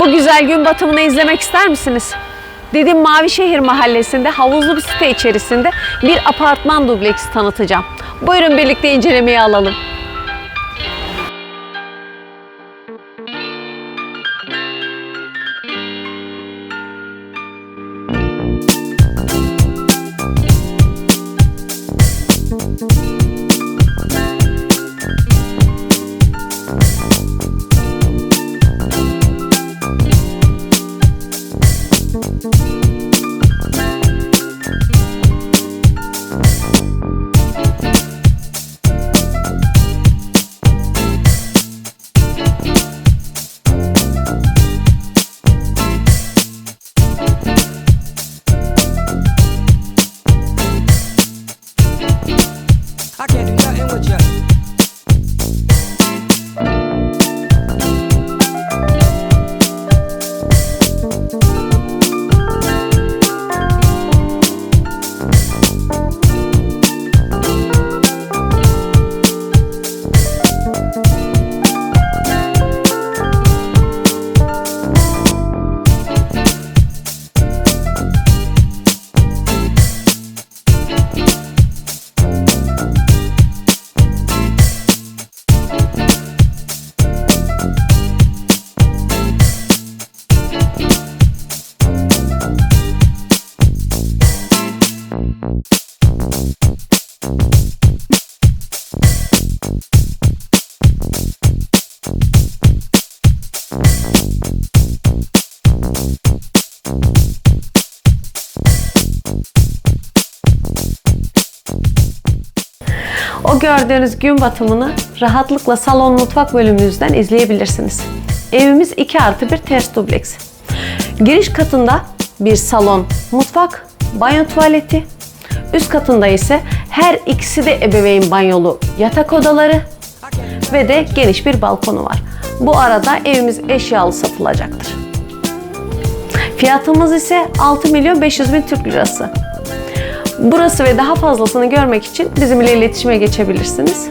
Bu güzel gün batımını izlemek ister misiniz? Dedim Mavişehir mahallesinde havuzlu bir site içerisinde bir apartman dubleks tanıtacağım. Buyurun birlikte incelemeye alalım. I can't do nothing with you. O gördüğünüz gün batımını rahatlıkla salon mutfak bölümümüzden izleyebilirsiniz. Evimiz 2 artı bir ters dubleks. Giriş katında bir salon, mutfak, banyo tuvaleti. Üst katında ise her ikisi de ebeveyn banyolu yatak odaları ve de geniş bir balkonu var. Bu arada evimiz eşyalı satılacaktır. Fiyatımız ise 6 milyon 500 bin Türk lirası. Burası ve daha fazlasını görmek için bizimle iletişime geçebilirsiniz.